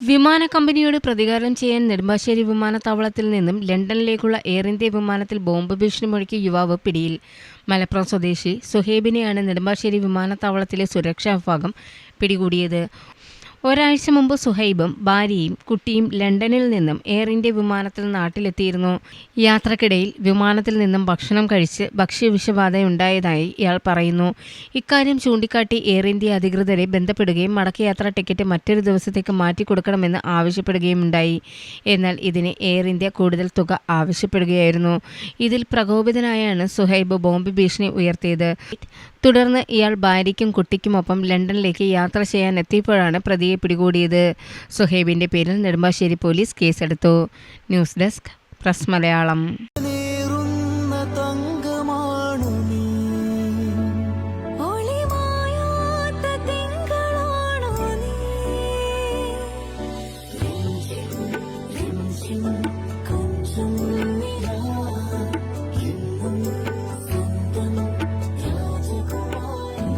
വിമാന കമ്പനിയോട് പ്രതികാരം ചെയ്യാൻ നെടുമ്പാശ്ശേരി വിമാനത്താവളത്തിൽ നിന്നും ലണ്ടനിലേക്കുള്ള എയർ ഇന്ത്യ വിമാനത്തിൽ ബോംബ് ഭീഷണി മുഴക്കിയ യുവാവ് പിടിയിൽ. മലപ്പുറം സ്വദേശി സുഹേബിനെയാണ് നെടുമ്പാശ്ശേരി വിമാനത്താവളത്തിലെ സുരക്ഷാ വിഭാഗം പിടികൂടിയത്. ഒരാഴ്ച മുമ്പ് സുഹൈബും ഭാര്യയും കുട്ടിയും ലണ്ടനിൽ നിന്നും എയർ ഇന്ത്യ വിമാനത്തിൽ നാട്ടിലെത്തിയിരുന്നു. യാത്രക്കിടയിൽ വിമാനത്തിൽ നിന്നും ഭക്ഷണം കഴിച്ച് ഭക്ഷ്യവിഷബാധയുണ്ടായതായി ഇയാൾ പറയുന്നു. ഇക്കാര്യം ചൂണ്ടിക്കാട്ടി എയർ ഇന്ത്യ അധികൃതരെ ബന്ധപ്പെടുകയും മടക്കയാത്രാ ടിക്കറ്റ് മറ്റൊരു ദിവസത്തേക്ക് മാറ്റിക്കൊടുക്കണമെന്ന് ആവശ്യപ്പെടുകയും ഉണ്ടായി എന്നാൽ ഇതിന് എയർ ഇന്ത്യ കൂടുതൽ തുക ആവശ്യപ്പെടുകയായിരുന്നു. ഇതിൽ പ്രകോപിതനായാണ് സുഹൈബ് ബോംബ് ഭീഷണി ഉയർത്തിയത്. തുടർന്ന് ഇയാൾ ഭാര്യയ്ക്കും കുട്ടിക്കുമൊപ്പം ലണ്ടനിലേക്ക് യാത്ര ചെയ്യാൻ എത്തിയപ്പോഴാണ് പ്രതിയെ പിടികൂടിയത്. സുഹൈബിന്റെ പേരിൽ നെടുമ്പാശ്ശേരി പോലീസ് കേസെടുത്തു. News desk press Malayalam. രാജകുമാരി